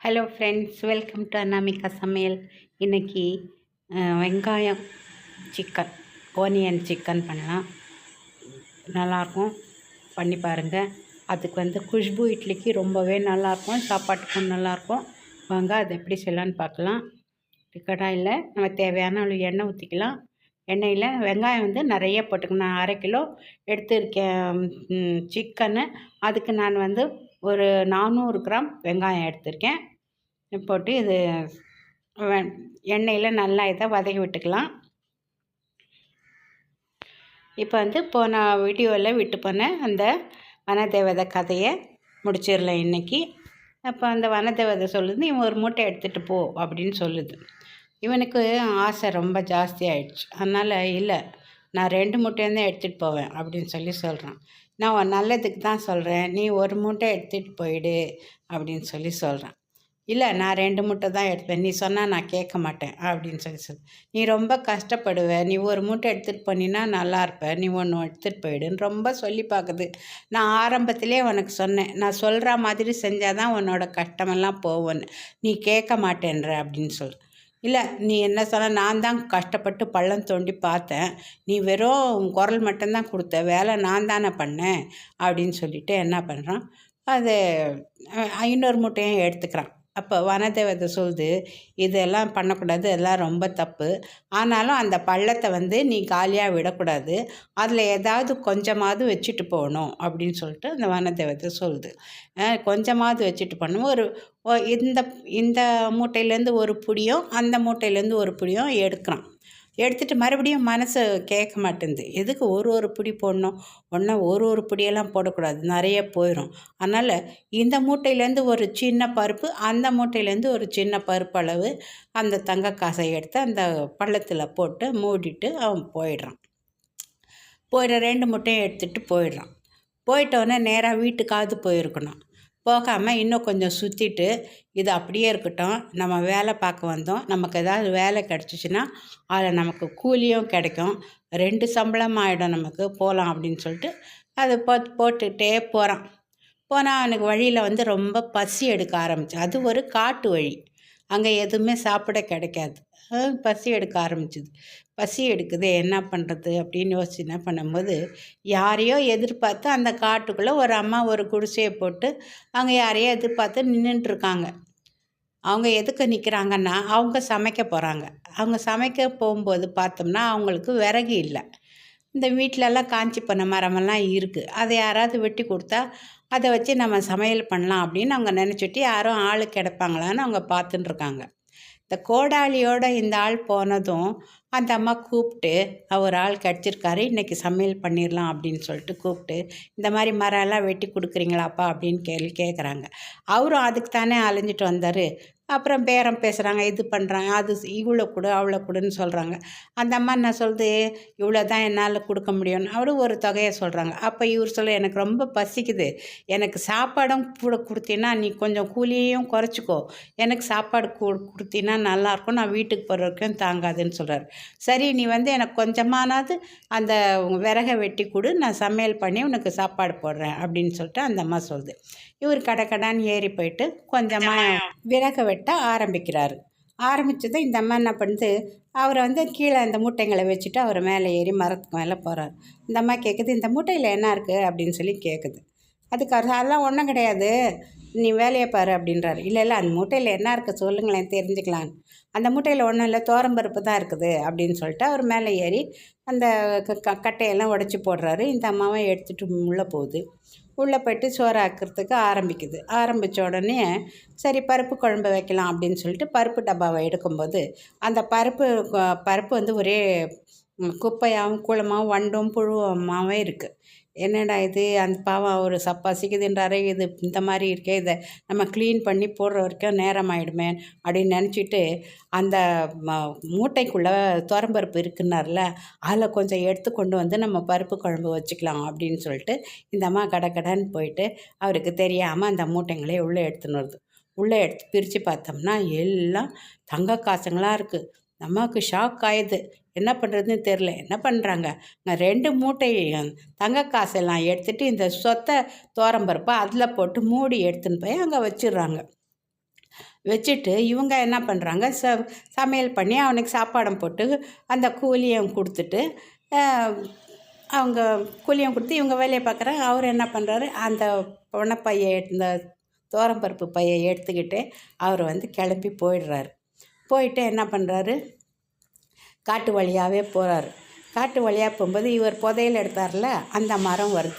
Hello friends welcome to Anamika சமையல் இன்றைக்கி வெங்காயம் சிக்கன் ஓனியன் சிக்கன் பண்ணலாம். நல்லாயிருக்கும் பண்ணி பாருங்கள் அதுக்கு வந்து குஷ்பு இட்லிக்கு ரொம்பவே நல்லாயிருக்கும் சாப்பாட்டுக்கும் நல்லாயிருக்கும் வாங்க அதை எப்படி செய்யலான்னு பார்க்கலாம். கடாயில் நம்ம தேவையான அளவு எண்ணெய் ஊற்றிக்கலாம் எண்ணெயில் வெங்காயம் வந்து நிறைய போட்டுக்கணும். அரை கிலோ எடுத்திருக்கேன் சிக்கனு அதுக்கு நான் வந்து ஒரு நானூறு கிராம் வெங்காயம் எடுத்திருக்கேன். போட்டு இது எண்ணெயில் நல்லா இதை வதக்கி விட்டுக்கலாம். இப்போ வந்து போன வீடியோவில் விட்டு போன அந்த வனதேவதை கதையை முடிச்சிடலாம் இன்றைக்கி அப்போ அந்த வனதேவதை சொல்லுது இவன் ஒரு மூட்டை எடுத்துகிட்டு போ அப்படின்னு சொல்லுது. இவனுக்கு ஆசை ரொம்ப ஜாஸ்தி ஆயிடுச்சு. அதனால் இல்லை நான் ரெண்டு மூட்டையும்தான் எடுத்துகிட்டு போவேன் அப்படின்னு சொல்லி சொல்கிறான் நான் நல்லதுக்கு தான் சொல்கிறேன் நீ ஒரு மூட்டை எடுத்துகிட்டு போயிடு அப்படின்னு சொல்லி சொல்கிறான் இல்லை நான் ரெண்டு மூட்டை தான் எடுப்பேன். நீ சொன்னால் நான் கேட்க மாட்டேன் அப்படின்னு சொல்லி சொல். நீ ரொம்ப கஷ்டப்படுவ. நீ ஒரு மூட்டை எடுத்துகிட்டு போனீன்னா நல்லா இருப்ப. நீ ஒன்று எடுத்துகிட்டு போயிடுன்னு ரொம்ப சொல்லி பார்க்குது நான் ஆரம்பத்திலே உனக்கு சொன்னேன். நான் சொல்கிற மாதிரி செஞ்சால் தான் உன்னோட கஷ்டமெல்லாம் போவேன்னு நீ கேட்க மாட்டேன்ற அப்படின்னு சொல்கிறேன் இல்லை நீ என்ன சொன்ன? நான் தான் கஷ்டப்பட்டு பள்ளம் தோண்டி பார்த்தேன். நீ வெறும் குரல் மட்டும்தான் கொடுத்த. வேலை நான் தானே பண்ணேன் அப்படின்னு சொல்லிட்டு என்ன பண்ணுறான் அது ஐநூறு மூட்டையும் எடுத்துக்கிறான். அப்போ வனதேவதை சொல்லுது இதெல்லாம் பண்ணக்கூடாது எல்லாம் ரொம்ப தப்பு. ஆனாலும் அந்த பள்ளத்தை வந்து நீ காலியாக விடக்கூடாது. அதில் ஏதாவது கொஞ்சமாவது வச்சுட்டு போகணும் அப்படின்னு சொல்லிட்டு அந்த வனதேவதை சொல்லுது. கொஞ்சமாவது வச்சுட்டு போகணும். ஒரு இந்த இந்த மூட்டையிலேருந்து ஒரு புடியும் அந்த மூட்டையிலேருந்து ஒரு புடியும் எடுக்கிறான். எடுத்துகிட்டு மறுபடியும் மனசு கேட்க மாட்டேங்குது எதுக்கு ஒரு ஒரு பிடி போடணும்? ஒன்றா ஒரு ஒரு பிடியெல்லாம் போடக்கூடாது. நிறைய போயிடும் அதனால் இந்த மூட்டையிலேருந்து ஒரு சின்ன பருப்பு அந்த மூட்டையிலேருந்து ஒரு சின்ன பருப்பு அளவு அந்த தங்க காசை எடுத்து அந்த பள்ளத்தில் போட்டு மூடிட்டு அவன் போயிடுறான். போயிட ரெண்டு மூட்டையும் எடுத்துகிட்டு போயிடுறான். போயிட்டோடனே நேராக வீட்டுக்காவது போயிருக்கணும். போகாமல் இன்னும் கொஞ்சம் சுற்றிட்டு இது அப்படியே இருக்கட்டும். நம்ம வேலை பார்க்க வந்தோம். நமக்கு ஏதாவது வேலை கிடச்சிச்சின்னா அதில் நமக்கு கூலியும் கிடைக்கும். ரெண்டு சம்பளம் ஆகிடும் நமக்கு. போகலாம் அப்படின்னு சொல்லிட்டு அதை போ போட்டுக்கிட்டே போகிறான் போனால் அவனுக்கு வழியில் வந்து ரொம்ப பசி எடுக்க ஆரம்பிச்சு அது ஒரு காட்டு வழி. அங்கே எதுவுமே சாப்பிட கிடைக்காது. பசி எடுக்க ஆரம்பிச்சிது. பசி எடுக்குது என்ன பண்ணுறது அப்படின்னு யோசிச்சு என்ன பண்ணும்போது யாரையோ எதிர்பார்த்து அந்த காட்டுக்குள்ளே ஒரு அம்மா ஒரு குடிசையை போட்டு அவங்க யாரையோ எதிர்பார்த்து நின்றுட்டுருக்காங்க அவங்க எதுக்கு நிற்கிறாங்கன்னா அவங்க சமைக்க போகிறாங்க அவங்க சமைக்க போகும்போது பார்த்தோம்னா அவங்களுக்கு விறகு இல்லை. இந்த வீட்டிலலாம் காஞ்சி பண்ண மரமெல்லாம் இருக்குது அதை யாராவது வெட்டி கொடுத்தா அதை வச்சு நம்ம சமையல் பண்ணலாம் அப்படின்னு அவங்க நினச்சிட்டு யாரும் ஆள் கிடப்பாங்களான்னு அவங்க பார்த்துட்டுருக்காங்க. இந்த கோடாளியோட இந்த ஆள் போனதும் அந்த அம்மா கூப்பிட்டு அவர் ஆள் கிடச்சிருக்காரு இன்றைக்கி சமையல் பண்ணிடலாம் அப்படின்னு சொல்லிட்டு கூப்பிட்டு இந்த மாதிரி மரம் எல்லாம் வெட்டி கொடுக்குறீங்களாப்பா? அப்படின்னு கேள்வி கேட்குறாங்க அவரும் அதுக்கு தானே அலைஞ்சிட்டு வந்தார். அப்புறம் பேரம் பேசுகிறாங்க இது பண்ணுறாங்க அது இவ்வளோ கொடு அவ்வளோ கொடுன்னு சொல்கிறாங்க அந்த அம்மா என்ன சொல்லுது? இவ்வளோ தான் என்னால் கொடுக்க முடியும்னு. அவரும் ஒரு தொகையை சொல்கிறாங்க அப்போ இவர் சொல்ல எனக்கு ரொம்ப பசிக்குது. எனக்கு சாப்பாடும் கூட கொடுத்தீங்கன்னா நீ கொஞ்சம் கூலியையும் குறைச்சிக்கோ. எனக்கு சாப்பாடு கு கொடுத்தீங்கன்னா நல்லாயிருக்கும் நான் வீட்டுக்கு போகிற வரைக்கும் தாங்காதுன்னு சொல்கிறார் சரி நீ வந்து எனக்கு கொஞ்சமானாவது அந்த விறகை வெட்டி கொடு. நான் சமையல் பண்ணி உனக்கு சாப்பாடு போடுறேன் அப்படின்னு சொல்லிட்டு அந்த அம்மா சொல்லுது. இவர் கடை கடான்னு ஏறி போயிட்டு கொஞ்சமாக விறக வெட்ட ஆரம்பிக்கிறாரு. ஆரம்பித்ததும் இந்த அம்மா என்ன பண்ணுது? அவரை வந்து கீழே அந்த மூட்டைங்களை வச்சுட்டு அவர் மேலே ஏறி மரத்துக்கு மேலே போகிறார் இந்த அம்மா கேட்குது இந்த மூட்டையில் என்ன இருக்குது அப்படின்னு சொல்லி கேட்குது அதுக்கு அவர் அதெல்லாம் ஒன்றும் கிடையாது. நீ வேலையை பாரு அப்படின்றாரு. இல்லை இல்லை அந்த மூட்டையில் என்ன இருக்குது சொல்லுங்களேன் தெரிஞ்சுக்கலான்னு. அந்த மூட்டையில் ஒன்றும் இல்லை தோரம்பருப்பு தான் இருக்குது அப்படின்னு சொல்லிட்டு அவர் மேலே ஏறி அந்த க கட்டையெல்லாம் உடச்சி போடுறாரு. இந்த அம்மாவை எடுத்துகிட்டு உள்ளே போகுது. உள்ளே போய்ட்டு சோறாக்குறதுக்கு ஆரம்பிக்குது. ஆரம்பித்த உடனே சரி பருப்பு குழம்பு வைக்கலாம் அப்படின்னு சொல்லிட்டு பருப்பு டப்பாவை எடுக்கும்போது அந்த பருப்பு பருப்பு வந்து ஒரே குப்பையாகவும் குளமாகவும் வண்டும் புழுவமாகவும் இருக்குது என்னடா இது? அந்த பாவம் அவர் சப்பா சிக்குதுன்றாரே இது இந்த மாதிரி இருக்கே இதை நம்ம க்ளீன் பண்ணி போடுற வரைக்கும் நேரம் ஆகிடுமே அப்படின்னு நினச்சிட்டு அந்த மூட்டைக்குள்ளே துவரம்பருப்பு இருக்குன்னார்ல அதில் கொஞ்சம் எடுத்து கொண்டு வந்து நம்ம பருப்பு குழம்பு வச்சுக்கலாம் அப்படின்னு சொல்லிட்டு இந்த அம்மா கடை கடைன்னு போயிட்டு அவருக்கு தெரியாமல் அந்த மூட்டைங்களே உள்ளே எடுத்துன்னு வருது. உள்ளே எடுத்து பிரித்து பார்த்தோம்னா எல்லாம் தங்க காசுங்களாக இருக்குது நமக்கு ஷாக் ஆயிடுது. என்ன பண்ணுறதுன்னு தெரில என்ன பண்ணுறாங்க நான் ரெண்டு மூட்டை தங்க காசெல்லாம் எடுத்துகிட்டு இந்த சொத்தை தோரம்பருப்பை அதில் போட்டு மூடி எடுத்துன்னு போய் அங்கே வச்சிடுறாங்க. வச்சுட்டு இவங்க என்ன பண்ணுறாங்க ச சமையல் பண்ணி அவனுக்கு சாப்பாடம் போட்டு அந்த கூலியும் கொடுத்துட்டு அவங்க கூலியும் கொடுத்து இவங்க வேலையை பார்க்குறாங்க அவர் என்ன பண்ணுறாரு அந்த பணப்பையை இந்த தோரம்பருப்பு பையை எடுத்துக்கிட்டு அவர் வந்து கிளம்பி போயிடுறாரு. போயிட்டு என்ன பண்ணுறாரு காட்டு வழியாகவே போகிறாரு காட்டு வழியாக போகும்போது இவர் புதையல் எடுத்தார்ல அந்த மரம் வருது.